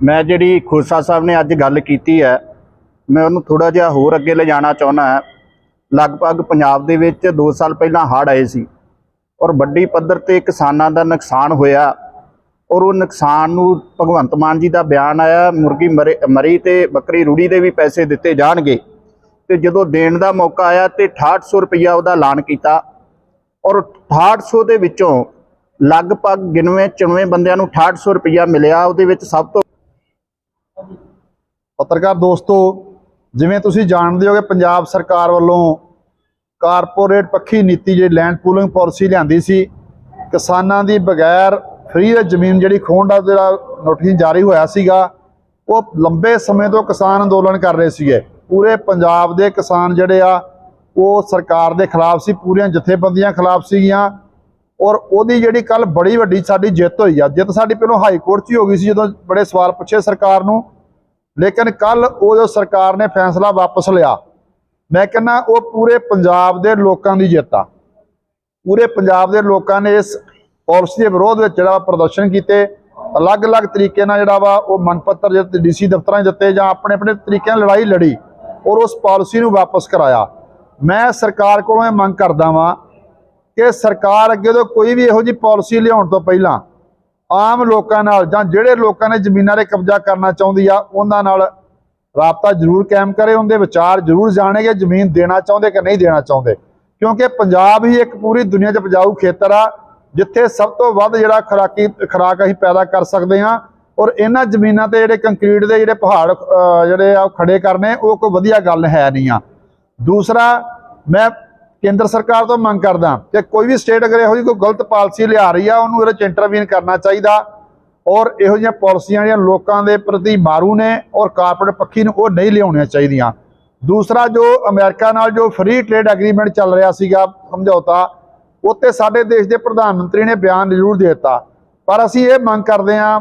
ਮੈਂ ਜਿਹੜੀ ਖੋਸਾ ਸਾਹਿਬ ਨੇ ਅੱਜ ਗੱਲ ਕੀਤੀ ਹੈ, ਮੈਂ ਉਹਨੂੰ ਥੋੜਾ ਜਿਹਾ ਹੋਰ ਅੱਗੇ ਲਿਜਾਣਾ ਚਾਹੁੰਦਾ ਹਾਂ। ਲਗਭਗ ਪੰਜਾਬ ਦੇ ਵਿੱਚ 2 ਸਾਲ ਪਹਿਲਾਂ ਹੜ੍ਹ ਆਏ ਸੀ ਔਰ ਵੱਡੀ ਪੱਧਰ ਤੇ ਕਿਸਾਨਾਂ ਦਾ ਨੁਕਸਾਨ ਹੋਇਆ ਔਰ ਉਹ ਨੁਕਸਾਨ ਨੂੰ ਭਗਵੰਤ ਮਾਨ ਜੀ ਦਾ ਬਿਆਨ ਆਇਆ, ਮੁਰਗੀ ਮਰੇ- ਮਰੀ ਤੇ ਬੱਕਰੀ ਰੂੜੀ ਦੇ ਵੀ ਪੈਸੇ ਦਿੱਤੇ ਜਾਣਗੇ। ਤੇ ਜਦੋਂ ਦੇਣ ਦਾ ਮੌਕਾ ਆਇਆ ਤੇ 6800 ਰੁਪਈਆ ਉਹਦਾ ਐਲਾਨ ਕੀਤਾ ਔਰ 6800 ਦੇ ਵਿੱਚੋਂ ਲਗਭਗ 99 94 ਬੰਦਿਆਂ ਨੂੰ 6800 ਰੁਪਈਆ ਮਿਲਿਆ, ਉਹਦੇ ਵਿੱਚ ਸਭ ਤੋਂ ਪੱਤਰਕਾਰ ਦੋਸਤੋ, ਜਿਵੇਂ ਤੁਸੀਂ ਜਾਣਦੇ ਹੋ ਕਿ ਪੰਜਾਬ ਸਰਕਾਰ ਵੱਲੋਂ ਕਾਰਪੋਰੇਟ ਪੱਖੀ ਨੀਤੀ ਜਿਹੜੀ ਲੈਂਡ ਪੂਲਿੰਗ ਪਾਲਿਸੀ ਲਿਆਂਦੀ ਸੀ, ਕਿਸਾਨਾਂ ਦੀ ਬਗੈਰ ਫ੍ਰੀ ਦੇ ਜ਼ਮੀਨ ਜਿਹੜੀ ਖੋਣ ਦਾ ਜਿਹੜਾ ਨੋਟਿਸ ਜਾਰੀ ਹੋਇਆ ਸੀਗਾ, ਉਹ ਲੰਬੇ ਸਮੇਂ ਤੋਂ ਕਿਸਾਨ ਅੰਦੋਲਨ ਕਰ ਰਹੇ ਸੀਗੇ। ਪੂਰੇ ਪੰਜਾਬ ਦੇ ਕਿਸਾਨ ਜਿਹੜੇ ਆ, ਉਹ ਸਰਕਾਰ ਦੇ ਖਿਲਾਫ ਸੀ, ਪੂਰੀਆਂ ਜਥੇਬੰਦੀਆਂ ਖਿਲਾਫ ਸੀਗੀਆਂ, ਔਰ ਉਹਦੀ ਜਿਹੜੀ ਕੱਲ ਬੜੀ ਵੱਡੀ ਸਾਡੀ ਜਿੱਤ ਹੋਈ ਆ। ਜਿੱਤ ਸਾਡੀ ਪਹਿਲਾਂ ਹਾਈ ਕੋਰਟ 'ਚ ਹੀ ਹੋ ਗਈ ਸੀ, ਜਦੋਂ ਬੜੇ ਸਵਾਲ ਪੁੱਛੇ ਸਰਕਾਰ ਨੂੰ ਲੇਕਿਨ ਕੱਲ ਉਹ ਜੋ ਸਰਕਾਰ ਨੇ ਫੈਸਲਾ ਵਾਪਸ ਲਿਆ, ਮੈਂ ਕਹਿੰਦਾ ਉਹ ਪੂਰੇ ਪੰਜਾਬ ਦੇ ਲੋਕਾਂ ਦੀ ਜਿੱਤ ਆ। ਪੂਰੇ ਪੰਜਾਬ ਦੇ ਲੋਕਾਂ ਨੇ ਇਸ ਪਾਲਿਸੀ ਦੇ ਵਿਰੋਧ ਵਿੱਚ ਜਿਹੜਾ ਵਾ ਪ੍ਰਦਰਸ਼ਨ ਕੀਤੇ, ਅਲੱਗ-ਅਲੱਗ ਤਰੀਕੇ ਨਾਲ ਜਿਹੜਾ ਵਾ ਉਹ ਮੰਗ ਪੱਤਰ ਜਿਹੜੇ ਡੀਸੀ ਦਫ਼ਤਰਾਂ 'ਚ ਦਿੱਤੇ ਜਾਂ ਆਪਣੇ ਆਪਣੇ ਤਰੀਕਿਆਂ ਨਾਲ ਲੜਾਈ ਲੜੀ ਔਰ ਉਸ ਪਾਲਿਸੀ ਨੂੰ ਵਾਪਸ ਕਰਾਇਆ। ਮੈਂ ਸਰਕਾਰ ਕੋਲੋਂ ਇਹ ਮੰਗ ਕਰਦਾ ਵਾਂ ਕਿ ਸਰਕਾਰ ਅੱਗੇ ਤੋਂ ਕੋਈ ਵੀ ਇਹੋ ਜਿਹੀ ਪਾਲਿਸੀ ਲਿਆਉਣ ਤੋਂ ਪਹਿਲਾਂ ਆਮ ਲੋਕਾਂ ਨਾਲ ਜਾਂ ਜਿਹੜੇ ਲੋਕਾਂ ਨੇ ਜ਼ਮੀਨਾਂ 'ਤੇ ਕਬਜ਼ਾ ਕਰਨਾ ਚਾਹੁੰਦੀ ਆ, ਉਹਨਾਂ ਨਾਲ ਰਾਬਤਾ ਜ਼ਰੂਰ ਕਾਇਮ ਕਰੇ, ਉਹਦੇ ਵਿਚਾਰ ਜ਼ਰੂਰ ਜਾਣੇ ਕਿ ਜ਼ਮੀਨ ਦੇਣਾ ਚਾਹੁੰਦੇ ਕਿ ਨਹੀਂ ਦੇਣਾ ਚਾਹੁੰਦੇ। ਕਿਉਂਕਿ ਪੰਜਾਬ ਹੀ ਇੱਕ ਪੂਰੀ ਦੁਨੀਆ 'ਚ ਉਪਜਾਊ ਖੇਤਰ ਆ, ਜਿੱਥੇ ਸਭ ਤੋਂ ਵੱਧ ਜਿਹੜਾ ਖੁਰਾਕੀ, ਖੁਰਾਕ ਅਸੀਂ ਪੈਦਾ ਕਰ ਸਕਦੇ ਹਾਂ, ਔਰ ਇਹਨਾਂ ਜ਼ਮੀਨਾਂ ਤੇ ਜਿਹੜੇ ਕੰਕਰੀਟ ਦੇ ਜਿਹੜੇ ਪਹਾੜ ਜਿਹੜੇ ਆ ਉਹ ਖੜੇ ਕਰਨੇ, ਉਹ ਕੋਈ ਵਧੀਆ ਗੱਲ ਹੈ ਨਹੀਂ ਆ। ਦੂਸਰਾ, ਮੈਂ ਕੇਂਦਰ ਸਰਕਾਰ ਤੋਂ ਮੰਗ ਕਰਦਾ ਕਿ ਕੋਈ ਵੀ ਸਟੇਟ ਅਗਰ ਇਹੋ ਜਿਹੀ ਕੋਈ ਗਲਤ ਪਾਲਿਸੀ ਲਿਆ ਰਹੀ ਆ, ਉਹਨੂੰ ਇਹਦੇ ਚ ਇੰਟਰਵੀਨ ਕਰਨਾ ਚਾਹੀਦਾ। ਔਰ ਇਹੋ ਜਿਹੀਆਂ ਪਾਲਿਸੀਆਂ ਜਿਹੜੀਆਂ ਲੋਕਾਂ ਦੇ ਪ੍ਰਤੀ ਮਾਰੂ ਨੇ ਔਰ ਕਾਰਪੋਰੇਟ ਪੱਖੀ ਨੂੰ ਉਹ ਨਹੀਂ ਲਿਆਉਣੀਆਂ ਚਾਹੀਦੀਆਂ। ਦੂਸਰਾ ਜੋ ਅਮਰੀਕਾ ਨਾਲ ਜੋ ਫ੍ਰੀ ਟ੍ਰੇਡ ਐਗਰੀਮੈਂਟ ਚੱਲ ਰਿਹਾ ਸੀਗਾ, ਸਮਝੌਤਾ ਉੱਤੇ ਸਾਡੇ ਦੇਸ਼ ਦੇ ਪ੍ਰਧਾਨ ਮੰਤਰੀ ਨੇ ਬਿਆਨ ਜ਼ਰੂਰ ਦੇ ਦਿੱਤਾ। ਪਰ ਅਸੀਂ ਇਹ ਮੰਗ ਕਰਦੇ ਹਾਂ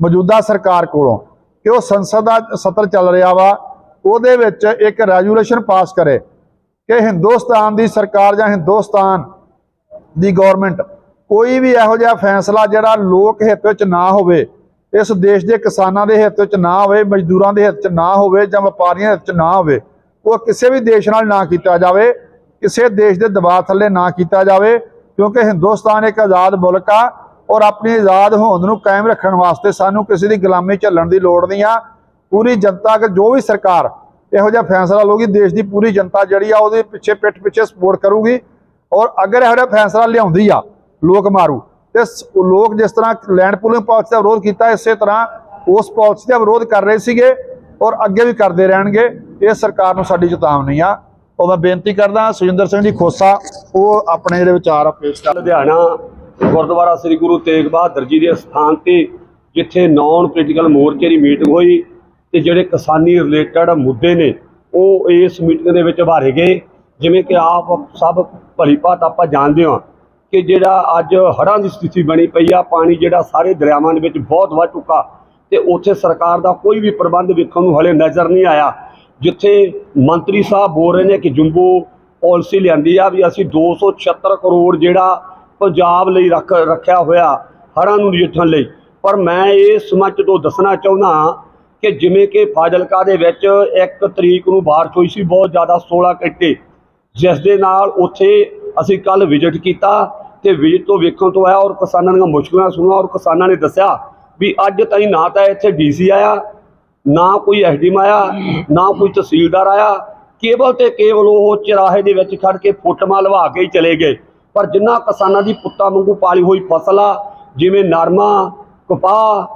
ਮੌਜੂਦਾ ਸਰਕਾਰ ਕੋਲੋਂ ਕਿ ਉਹ ਸੰਸਦ ਦਾ ਸਤਰ ਚੱਲ ਰਿਹਾ ਵਾ, ਉਹਦੇ ਵਿੱਚ ਇੱਕ ਰੈਜੂਲੇਸ਼ਨ ਪਾਸ ਕਰੇ। ਕਿ ਹਿੰਦੁਸਤਾਨ ਦੀ ਸਰਕਾਰ ਜਾਂ ਹਿੰਦੁਸਤਾਨ ਦੀ ਗਵਰਨਮੈਂਟ ਕੋਈ ਵੀ ਇਹੋ ਜਿਹਾ ਫੈਸਲਾ ਜਿਹੜਾ ਲੋਕ ਹਿੱਤ ਵਿੱਚ ਨਾ ਹੋਵੇ, ਇਸ ਦੇਸ਼ ਦੇ ਕਿਸਾਨਾਂ ਦੇ ਹਿੱਤ ਵਿੱਚ ਨਾ ਹੋਵੇ, ਮਜ਼ਦੂਰਾਂ ਦੇ ਹਿੱਤ ਵਿੱਚ ਨਾ ਹੋਵੇ ਜਾਂ ਵਪਾਰੀਆਂ ਦੇ ਹਿੱਤ ਵਿੱਚ ਨਾ ਹੋਵੇ, ਉਹ ਕਿਸੇ ਵੀ ਦੇਸ਼ ਨਾਲ ਨਾ ਕੀਤਾ ਜਾਵੇ, ਕਿਸੇ ਦੇਸ਼ ਦੇ ਦਬਾਅ ਥੱਲੇ ਨਾ ਕੀਤਾ ਜਾਵੇ, ਕਿਉਂਕਿ ਹਿੰਦੁਸਤਾਨ ਇੱਕ ਆਜ਼ਾਦ ਮੁਲਕ ਆ ਔਰ ਆਪਣੀ ਆਜ਼ਾਦ ਹੋਂਦ ਨੂੰ ਕਾਇਮ ਰੱਖਣ ਵਾਸਤੇ ਸਾਨੂੰ ਕਿਸੇ ਦੀ ਗੁਲਾਮੀ ਝੱਲਣ ਦੀ ਲੋੜ ਨਹੀਂ ਆ। ਪੂਰੀ ਜਨਤਾ ਜੋ ਵੀ ਸਰਕਾਰ ਇਹੋ ਜਿਹਾ ਫੈਸਲਾ ਲਊਗੀ, ਦੇਸ਼ ਦੀ ਪੂਰੀ ਜਨਤਾ ਜਿਹੜੀ ਆ ਉਹਦੇ ਪਿੱਛੇ ਪਿੱਠ ਪਿੱਛੇ ਸਪੋਰਟ ਕਰੂਗੀ ਔਰ ਅਗਰ ਇਹੋ ਜਿਹਾ ਫੈਸਲਾ ਲਿਆਉਂਦੀ ਆ ਲੋਕ ਮਾਰੂ, ਤੇ ਲੋਕ ਜਿਸ ਤਰ੍ਹਾਂ ਲੈਂਡ ਪੂਲਿੰਗ ਪਾਲਿਸੀ ਦਾ ਵਿਰੋਧ ਕੀਤਾ, ਇਸੇ ਤਰ੍ਹਾਂ ਉਸ ਪਾਲਿਸੀ ਦਾ ਵਿਰੋਧ ਕਰ ਰਹੇ ਸੀਗੇ ਔਰ ਅੱਗੇ ਵੀ ਕਰਦੇ ਰਹਿਣਗੇ, ਇਹ ਸਰਕਾਰ ਨੂੰ ਸਾਡੀ ਚੇਤਾਵਨੀ ਆ। ਉਹ ਮੈਂ ਬੇਨਤੀ ਕਰਦਾ, ਸੁਜਿੰਦਰ ਸਿੰਘ ਜੀ ਖੋਸਾ, ਉਹ ਆਪਣੇ ਜਿਹੜੇ ਵਿਚਾਰ ਆ, ਪੇਸ਼ ਕਰ ਲੁਧਿਆਣਾ, ਗੁਰਦੁਆਰਾ ਸ੍ਰੀ ਗੁਰੂ ਤੇਗ ਬਹਾਦਰ ਜੀ ਦੇ ਸਥਾਨ ਤੇ, ਜਿੱਥੇ ਨਾਨ ਪੋਲੀਟੀਕਲ ਮੋਰਚੇ ਦੀ ਮੀਟਿੰਗ ਹੋਈ ਤੇ ਜਿਹੜੇ ਕਿਸਾਨੀ ਰਿਲੇਟਡ ਮੁੱਦੇ ਨੇ, ਉਹ ਇਸ ਮੀਟਿੰਗ ਦੇ ਵਿੱਚ ਉਭਾਰੇ ਗਏ। ਜਿਵੇਂ ਕਿ ਆਪ ਸਭ ਭਲੀ ਭਾਤ ਆਪਾਂ ਜਾਣਦੇ ਹਾਂ ਕਿ ਜਿਹੜਾ ਅੱਜ ਹੜ੍ਹਾਂ ਦੀ ਸਥਿਤੀ ਬਣੀ ਪਈ ਆ, ਪਾਣੀ ਜਿਹੜਾ ਸਾਰੇ ਦਰਿਆਵਾਂ ਦੇ ਵਿੱਚ ਬਹੁਤ ਵੱਧ ਚੁੱਕਾ ਤੇ ਉੱਥੇ ਸਰਕਾਰ ਦਾ ਕੋਈ ਵੀ ਪ੍ਰਬੰਧ ਵੇਖਣ ਨੂੰ ਹਲੇ ਨਜ਼ਰ ਨਹੀਂ ਆਇਆ। ਜਿੱਥੇ ਮੰਤਰੀ ਸਾਹਿਬ ਬੋਲ ਰਹੇ ਨੇ ਕਿ ਜੰਬੋ ਪਾਲਿਸੀ ਲਿਆਂਦੀ ਆ ਵੀ ਅਸੀਂ 276 ਕਰੋੜ ਜਿਹੜਾ ਪੰਜਾਬ ਲਈ ਰੱਖ, ਰੱਖਿਆ ਹੋਇਆ ਹੜ੍ਹਾਂ ਨੂੰ ਨਜਿੱਠਣ ਲਈ। ਪਰ ਮੈਂ ਇਸ ਮੰਚ ਤੋਂ ਦੱਸਣਾ ਚਾਹੁੰਦਾ ਕਿ ਜਿਵੇਂ ਕਿ ਫਾਜ਼ਿਲਕਾ ਦੇ ਵਿੱਚ ਇੱਕ ਤਰੀਕ ਨੂੰ ਬਾਰਿਸ਼ ਹੋਈ ਸੀ, ਬਹੁਤ ਜ਼ਿਆਦਾ 16 ਘੰਟੇ ਜਿਸ ਦੇ ਨਾਲ ਉੱਥੇ ਅਸੀਂ ਕੱਲ ਵਿਜ਼ਿਟ ਕੀਤਾ ਤੇ ਵਿਜ਼ਿਟ ਤੋਂ ਵੇਖਣ ਤੋਂ ਆਇਆ ਔਰ ਕਿਸਾਨਾਂ ਦੀਆਂ ਮੁਸ਼ਕਲਾਂ ਸੁਣੀਆਂ ਔਰ ਕਿਸਾਨਾਂ ਨੇ ਦੱਸਿਆ ਵੀ ਅੱਜ ਤਾਈ ਨਾ ਤਾਂ ਇੱਥੇ ਡੀਸੀ ਆਇਆ, ਨਾ ਕੋਈ ਐਸਡੀਐਮ ਆਇਆ, ਨਾ ਕੋਈ ਤਹਿਸੀਲਦਾਰ ਆਇਆ। ਕੇਵਲ ਤੇ ਕੇਵਲ ਉਹ ਚਰਾਹੇ ਦੇ ਵਿੱਚ ਖੜ ਕੇ ਫੋਟੋਆਂ ਲਵਾ ਕੇ ਹੀ ਚਲੇ ਗਏ। ਪਰ ਜਿੰਨਾ ਕਿਸਾਨਾਂ ਦੀ ਪੁੱਤਾਂ ਵਾਂਗੂ ਪਾਲੀ ਹੋਈ ਫਸਲ ਆ, ਜਿਵੇਂ ਨਰਮਾ, ਕਪਾਹ,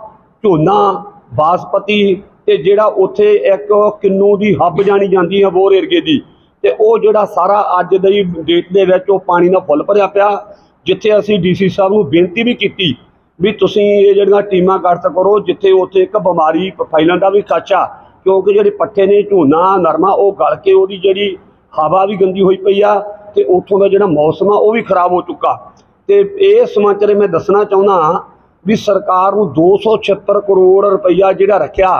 ਝੋਨਾ ਬਾਸਪਤੀ ਤੇ ਜਿਹੜਾ ਉੱਥੇ ਇੱਕ ਕਿੰਨੂ ਦੀ ਹੱਬ ਜਾਣੀ ਜਾਂਦੀ ਹੈ ਬੋਰ ਏਰੀਏ ਦੀ, ਤੇ ਉਹ ਜਿਹੜਾ ਸਾਰਾ ਅੱਜ ਦੀ ਡੇਟ ਦੇ ਵਿੱਚ ਉਹ ਪਾਣੀ ਨਾਲ ਫੁੱਲ ਭਰਿਆ ਪਿਆ, ਜਿੱਥੇ ਅਸੀਂ ਡੀਸੀ ਸਾਹਿਬ ਨੂੰ ਬੇਨਤੀ ਵੀ ਕੀਤੀ ਵੀ ਤੁਸੀਂ ਇਹ ਜਿਹੜੀਆਂ ਟੀਮਾਂ ਕੱਟ ਕਰੋ, ਜਿੱਥੇ ਉੱਥੇ ਇੱਕ ਬਿਮਾਰੀ ਫੈਲਣ ਦਾ ਵੀ ਖਤਰਾ ਕਿਉਂਕਿ ਜਿਹੜੇ ਪੱਠੇ ਨੇ, ਝੋਨਾ, ਨਰਮਾ, ਉਹ ਗਲ ਕੇ ਉਹਦੀ ਜਿਹੜੀ ਹਵਾ ਵੀ ਗੰਦੀ ਹੋਈ ਪਈ ਆ, ਤੇ ਉੱਥੋਂ ਦਾ ਜਿਹੜਾ ਮੌਸਮ ਆ, ਉਹ ਵੀ ਖਰਾਬ ਹੋ ਚੁੱਕਾ। ਤੇ ਇਹ ਸਮਾਚਾਰ ਮੈਂ ਦੱਸਣਾ ਚਾਹੁੰਦਾ ਵੀ ਸਰਕਾਰ ਨੂੰ 276 ਕਰੋੜ ਰੁਪਈਆ ਜਿਹੜਾ ਰੱਖਿਆ,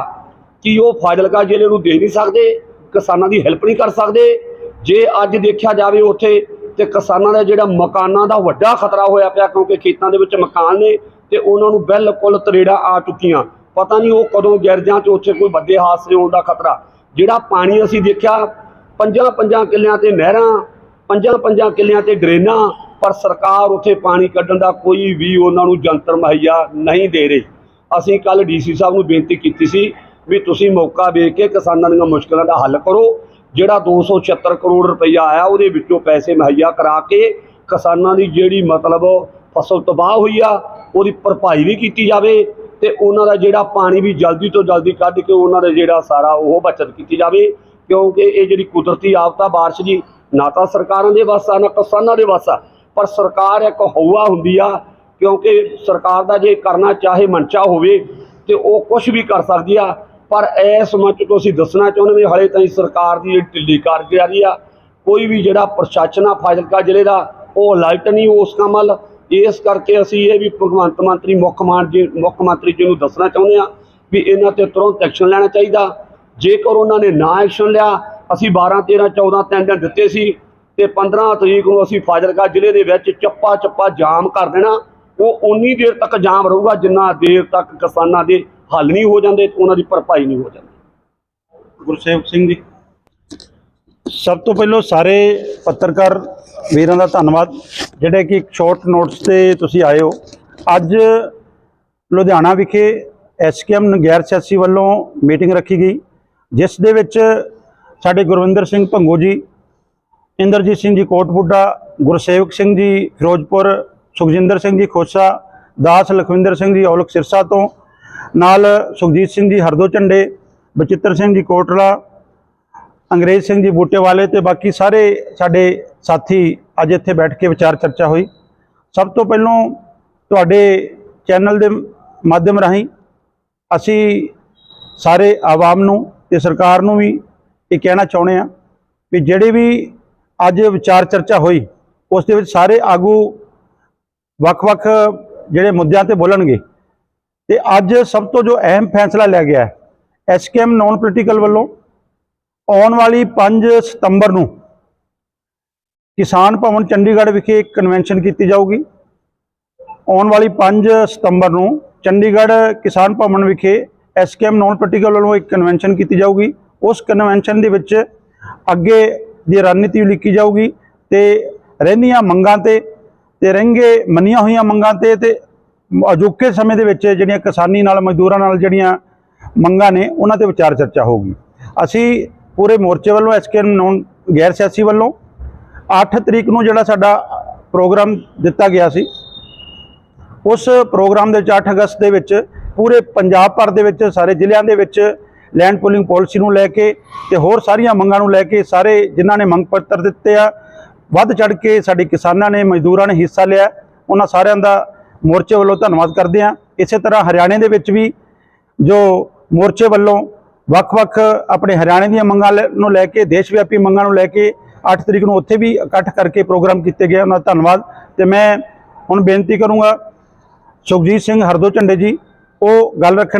ਕਿ ਉਹ ਫਾਜ਼ਿਲਕਾ ਜ਼ਿਲ੍ਹੇ ਨੂੰ ਦੇ ਨਹੀਂ ਸਕਦੇ? ਕਿਸਾਨਾਂ ਦੀ ਹੈਲਪ ਨਹੀਂ ਕਰ ਸਕਦੇ? ਜੇ ਅੱਜ ਦੇਖਿਆ ਜਾਵੇ ਉੱਥੇ, ਤੇ ਕਿਸਾਨਾਂ ਦਾ ਜਿਹੜਾ ਮਕਾਨਾਂ ਦਾ ਵੱਡਾ ਖਤਰਾ ਹੋਇਆ ਪਿਆ ਕਿਉਂਕਿ ਖੇਤਾਂ ਦੇ ਵਿੱਚ ਮਕਾਨ ਨੇ ਤੇ ਉਹਨਾਂ ਨੂੰ ਬਿਲਕੁਲ ਤਰੇੜਾ ਆ ਚੁੱਕੀਆਂ। ਪਤਾ ਨਹੀਂ ਉਹ ਕਦੋਂ ਗਿਰ ਜਾਂ ਤੇ ਉੱਥੇ ਕੋਈ ਵੱਡੇ ਹਾਦਸੇ ਹੋਣ ਦਾ ਖਤਰਾ। ਜਿਹੜਾ ਪਾਣੀ ਅਸੀਂ ਦੇਖਿਆ ਪੰਜਾਂ ਪੰਜਾਂ ਕਿੱਲਿਆਂ ਤੇ ਨਹਿਰਾਂ ਪੰਜਾਂ ਪੰਜਾਂ ਕਿੱਲਿਆਂ ਤੇ ਡਰੇਨਾਂ ਪਰ ਸਰਕਾਰ ਉੱਥੇ ਪਾਣੀ ਕੱਢਣ ਦਾ ਕੋਈ ਵੀ ਉਹਨਾਂ ਨੂੰ ਜੰਤਰ ਮੁਹੱਈਆ ਨਹੀਂ ਦੇ ਰਹੀ। ਅਸੀਂ ਕੱਲ ਡੀਸੀ ਸਾਹਿਬ ਨੂੰ ਬੇਨਤੀ ਕੀਤੀ ਸੀ ਵੀ ਤੁਸੀਂ ਮੌਕਾ ਵੇਖ ਕੇ ਕਿਸਾਨਾਂ ਦੀਆਂ ਮੁਸ਼ਕਲਾਂ ਦਾ ਹੱਲ ਕਰੋ, ਜਿਹੜਾ 276 ਕਰੋੜ ਰੁਪਈਆ ਆਇਆ ਉਹਦੇ ਵਿੱਚੋਂ ਪੈਸੇ ਮੁਹੱਈਆ ਕਰਾ ਕੇ ਕਿਸਾਨਾਂ ਦੀ ਜਿਹੜੀ ਮਤਲਬ ਫਸਲ ਤਬਾਹ ਹੋਈ ਆ, ਉਹਦੀ ਭਰਪਾਈ ਵੀ ਕੀਤੀ ਜਾਵੇ ਤੇ ਉਹਨਾਂ ਦਾ ਜਿਹੜਾ ਪਾਣੀ ਵੀ ਜਲਦੀ ਤੋਂ ਜਲਦੀ ਕੱਢ ਕੇ ਉਹਨਾਂ ਦਾ ਜਿਹੜਾ ਸਾਰਾ ਉਹ ਬਚਤ ਕੀਤੀ ਜਾਵੇ, ਕਿਉਂਕਿ ਇਹ ਜਿਹੜੀ ਕੁਦਰਤੀ ਆਫਤ ਆ ਬਾਰਿਸ਼ ਦੀ ਨਾ ਤਾਂ ਸਰਕਾਰਾਂ ਦੇ ਵੱਸ ਆ, ਨਾ ਕਿਸਾਨਾਂ ਦੇ ਵਾਸਾ ਪਰ ਸਰਕਾਰ ਇੱਕ ਹਊਆ ਹੁੰਦੀ ਆ, ਕਿਉਂਕਿ ਸਰਕਾਰ ਦਾ ਜੇ ਕਰਨਾ ਚਾਹੇ ਮਨਚਾ ਹੋਵੇ ਤੇ ਉਹ ਕੁਝ ਵੀ ਕਰ ਸਕਦੀ ਆ। ਪਰ ਇਸ ਮੰਚ ਤੋਂ ਅਸੀਂ ਦੱਸਣਾ ਚਾਹੁੰਦੇ ਵੀ ਹਲੇ ਤਾਈਂ ਸਰਕਾਰ ਦੀ ਜਿਹੜੀ ਢਿੱਲੀ ਕਾਰਗੁਜ਼ਾਰੀ ਆ, ਕੋਈ ਵੀ ਜਿਹੜਾ ਪ੍ਰਸ਼ਾਸਨ ਆ, ਫਾਜ਼ਿਲਕਾ ਜ਼ਿਲ੍ਹੇ ਦਾ, ਉਹ ਅਲਰਟ ਨਹੀਂ ਉਸ ਕੰਮ ਵੱਲ ਇਸ ਕਰਕੇ ਅਸੀਂ ਇਹ ਵੀ ਭਗਵੰਤ ਮੰਤਰੀ ਮੁੱਖ ਮੰਤਰੀ ਜੀ, ਮੁੱਖ ਮੰਤਰੀ ਜੀ ਨੂੰ ਦੱਸਣਾ ਚਾਹੁੰਦੇ ਆ ਵੀ ਇਹਨਾਂ ਤੇ ਤੁਰੰਤ ਐਕਸ਼ਨ ਲੈਣਾ ਚਾਹੀਦਾ। ਜੇਕਰ ਉਹਨਾਂ ਨੇ ਨਾ ਐਕਸ਼ਨ ਲਿਆ, ਅਸੀਂ 12 13 14 ਤਿੰਨ ਦਿਨ ਦਿੱਤੇ ਸੀ। ਤੇ 15 ਤਰੀਕ ਨੂੰ ਅਸੀਂ ਫਾਜ਼ਿਲਕਾ ਜ਼ਿਲ੍ਹੇ ਦੇ ਵਿੱਚ ਚੱਪਾ ਚੱਪਾ ਜਾਮ ਕਰ ਦੇਣਾ। ਉਹ ਉਨੀ ਦੇਰ ਤੱਕ ਜਾਮ ਰਹੂਗਾ ਜਿੰਨਾ ਦੇਰ ਤੱਕ ਕਿਸਾਨਾਂ ਦੇ ਹੱਲ ਨਹੀਂ ਹੋ ਜਾਂਦੇ ਉਹਨਾਂ ਦੀ ਭਰਪਾਈ ਨਹੀਂ ਹੋ ਜਾਂਦੀ। ਗੁਰਸੇਵਕ ਸਿੰਘ ਜੀ। ਸਭ ਤੋਂ ਪਹਿਲਾਂ ਸਾਰੇ ਪੱਤਰਕਾਰ ਵੀਰਾਂ ਦਾ ਧੰਨਵਾਦ। ਜਿਹੜੇ ਕਿ ਇੱਕ ਸ਼ਾਰਟ ਨੋਟਸ ਤੇ ਤੁਸੀਂ ਆਏ ਹੋ। ਅੱਜ ਲੁਧਿਆਣਾ ਵਿਖੇ ਐਸਕੇਐਮ ਨਗੈਰ ਸਿਆਸੀ ਵੱਲੋਂ ਮੀਟਿੰਗ ਰੱਖੀ ਗਈ ਜਿਸ ਦੇ ਵਿੱਚ ਸਾਡੇ ਗੁਰਵਿੰਦਰ ਸਿੰਘ ਭੰਗੂ ਜੀ ਇੰਦਰਜੀਤ ਸਿੰਘ ਜੀ ਕੋਟਬੁੱਡਾ ਗੁਰਸੇਵਕ ਸਿੰਘ ਜੀ ਫਿਰੋਜ਼ਪੁਰ, ਸੁਖਜਿੰਦਰ ਸਿੰਘ ਜੀ ਖੋਸਾ, ਦਾਸ ਲਖਵਿੰਦਰ ਸਿੰਘ ਜੀ ਔਲਖ ਸਿਰਸਾ ਤੋਂ, ਨਾਲ ਸੁਖਜੀਤ ਸਿੰਘ ਜੀ ਹਰਦੋ ਝੰਡੇ, ਬਚਿੱਤਰ ਸਿੰਘ ਜੀ ਕੋਟਲਾ, ਅੰਗਰੇਜ਼ ਸਿੰਘ ਜੀ ਬੂਟੇ ਵਾਲੇ ਤੇ ਬਾਕੀ ਸਾਰੇ ਸਾਡੇ ਸਾਥੀ ਅੱਜ ਇੱਥੇ ਬੈਠ ਕੇ ਵਿਚਾਰ ਚਰਚਾ ਹੋਈ। ਸਭ ਤੋਂ ਪਹਿਲਾਂ ਤੁਹਾਡੇ ਚੈਨਲ ਦੇ ਮਾਧਿਅਮ ਰਾਹੀਂ ਅਸੀਂ ਸਾਰੇ ਆਵਾਮ ਨੂੰ ਤੇ ਸਰਕਾਰ ਨੂੰ ਵੀ ਇਹ ਕਹਿਣਾ ਚਾਹੁੰਦੇ ਆ ਵੀ ਜਿਹੜੇ ਵੀ ਅੱਜ ਵਿਚਾਰ ਚਰਚਾ ਹੋਈ, ਉਸ ਦੇ ਵਿੱਚ ਸਾਰੇ ਆਗੂ ਵੱਖ-ਵੱਖ ਜਿਹੜੇ ਮੁੱਦਿਆਂ ਤੇ ਬੋਲਣਗੇ। ਤੇ ਅੱਜ ਸਭ ਤੋਂ ਜੋ ਅਹਿਮ ਫੈਸਲਾ ਲਿਆ ਗਿਆ ਹੈ ਐਸਕੇਐਮ ਨੌਨ ਪੋਲੀਟੀਕਲ ਵੱਲੋਂ ਆਉਣ ਵਾਲੀ 5 ਸਤੰਬਰ ਨੂੰ ਕਿਸਾਨ ਭਵਨ ਚੰਡੀਗੜ੍ਹ ਵਿਖੇ ਇੱਕ ਕਨਵੈਨਸ਼ਨ ਕੀਤੀ ਜਾਊਗੀ। ਆਉਣ ਵਾਲੀ 5 ਸਤੰਬਰ ਨੂੰ ਚੰਡੀਗੜ੍ਹ ਕਿਸਾਨ ਭਵਨ ਵਿਖੇ ਐਸਕੇਐਮ ਨੌਨ ਪੋਲੀਟੀਕਲ ਵੱਲੋਂ ਇੱਕ ਕਨਵੈਨਸ਼ਨ ਕੀਤੀ ਜਾਊਗੀ। ਉਸ ਕਨਵੈਨਸ਼ਨ ਦੇ ਵਿੱਚ ਅੱਗੇ ਦੀ ਰਣਨੀਤੀ ਲਿਖੀ ਜਾਊਗੀ ਤੇ ਰਹਿੰਦੀਆਂ ਮੰਗਾਂ ਤੇ ਤੇ ਰਹਿੰਗੇ, ਮੰਨੀਆਂ ਹੋਈਆਂ ਮੰਗਾਂ ਤੇ ਤੇ ਅਜੋਕੇ ਸਮੇਂ ਦੇ ਵਿੱਚ ਜਿਹੜੀਆਂ ਕਿਸਾਨੀ ਨਾਲ, ਮਜ਼ਦੂਰਾਂ ਨਾਲ ਜਿਹੜੀਆਂ ਮੰਗਾਂ ਨੇ, ਉਹਨਾਂ ਤੇ ਵਿਚਾਰ ਚਰਚਾ ਹੋਊਗੀ। ਅਸੀਂ ਪੂਰੇ ਮੋਰਚੇ ਵੱਲੋਂ ਐਸਕੇ ਨੌਨ ਗੈਰ ਸਿਆਸੀ ਵੱਲੋਂ 8 ਤਰੀਕ ਨੂੰ ਜਿਹੜਾ ਸਾਡਾ ਪ੍ਰੋਗਰਾਮ ਦਿੱਤਾ ਗਿਆ ਸੀ, ਉਸ ਪ੍ਰੋਗਰਾਮ ਦੇ ਵਿੱਚ 8 ਅਗਸਤ ਦੇ ਵਿੱਚ ਪੂਰੇ ਪੰਜਾਬ ਭਰ ਦੇ ਵਿੱਚ, ਸਾਰੇ ਜ਼ਿਲ੍ਹਿਆਂ ਦੇ ਵਿੱਚ ਲੈਂਡ ਪੂਲਿੰਗ ਪਾਲਿਸੀ ਨੂੰ ਲੈ ਕੇ ਤੇ ਹੋਰ ਸਾਰੀਆਂ ਮੰਗਾਂ ਨੂੰ ਲੈ ਕੇ ਸਾਰੇ ਜਿਨ੍ਹਾਂ ਨੇ ਮੰਗ ਪੱਤਰ ਦਿੱਤੇ ਆ, ਵੱਧ ਚੜ ਕੇ ਸਾਡੇ ਕਿਸਾਨਾਂ ਨੇ, ਮਜ਼ਦੂਰਾਂ ਨੇ ਹਿੱਸਾ ਲਿਆ। ਉਹਨਾਂ ਸਾਰਿਆਂ ਦਾ ਮੋਰਚੇ ਵੱਲੋਂ ਧੰਨਵਾਦ ਕਰਦੇ ਆ ਇਸੇ ਤਰ੍ਹਾਂ ਹਰਿਆਣੇ ਦੇ ਵਿੱਚ ਵੀ ਜੋ ਮੋਰਚੇ ਵੱਲੋਂ ਵੱਖ-ਵੱਖ ਆਪਣੇ ਹਰਿਆਣੇ ਦੀਆਂ ਮੰਗਾਂ ਲੈ- ਨੂੰ ਲੈ ਕੇ, ਦੇਸ਼ ਵਿਆਪੀ ਮੰਗਾਂ ਨੂੰ ਲੈ ਕੇ 8 ਤਰੀਕ ਨੂੰ ਉੱਥੇ ਵੀ ਇਕੱਠ ਕਰਕੇ ਪ੍ਰੋਗਰਾਮ ਕੀਤੇ ਗਏ ਉਹਨਾਂ ਦਾ ਧੰਨਵਾਦ। ਤੇ ਮੈਂ ਹੁਣ ਬੇਨਤੀ ਕਰੂੰਗਾ ਸੁਖਜੀਤ ਸਿੰਘ ਹਰਦੋ ਝੰਡੇ ਜੀ, ਉਹ ਗੱਲ ਰੱਖਣ